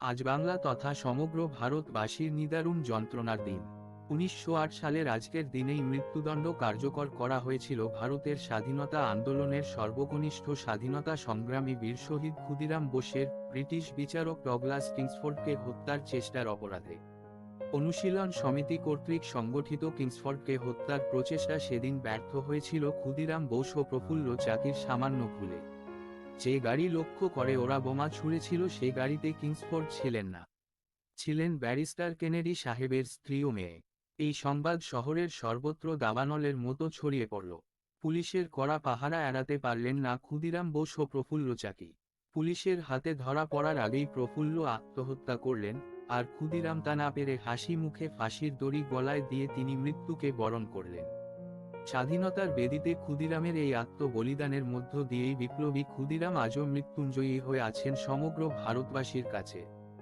আজ বাংলা তথা সমগ্র ভারতবাসীর নিদারুণ যন্ত্রণার দিন। উনিশশো আট সালের আজকের দিনেই মৃত্যুদণ্ড কার্যকর করা হয়েছিল ভারতের স্বাধীনতা আন্দোলনের সর্বকনিষ্ঠ স্বাধীনতা সংগ্রামী বীর শহীদ ক্ষুদিরাম বোসের ব্রিটিশ বিচারক ডগলাস কিংসফোর্ডকে হত্যার চেষ্টার অপরাধে। অনুশীলন সমিতি কর্তৃক সংগঠিত কিংসফোর্ডকে হত্যার প্রচেষ্টা সেদিন ব্যর্থ হয়েছিল ক্ষুদিরাম বোস ও প্রফুল্ল চাকির সামান্য ভুলে। যে গাড়ি লক্ষ্য করে ওরা বোমা ছুঁড়েছিল সে গাড়িতে কিংসফোর্ড ছিলেন না। ছিলেন ব্যারিস্টার কেনেডি সাহেবের স্ত্রী ও মেয়ে। এই সংবাদ শহরের সর্বত্র দাবানলের মতো ছড়িয়ে পড়ল। পুলিশের কড়া পাহারা এড়াতে পারলেন না ক্ষুদিরাম বোস ও প্রফুল্ল চাকি। পুলিশের হাতে ধরা পড়ার আগেই প্রফুল্ল আত্মহত্যা করলেন, আর ক্ষুদিরাম তা না পেরে হাসি মুখে ফাঁসির দড়ি গলায় দিয়ে তিনি মৃত্যুকে বরণ করলেন। স্বাধীনতার বেদিতে ক্ষুদিরামের এই আত্মবলিদানের মধ্য দিয়েই বিপ্লবী ক্ষুদিরাম আজও মৃত্যুঞ্জয়ী হয়ে আছেন সমগ্র ভারতবাসীর কাছে।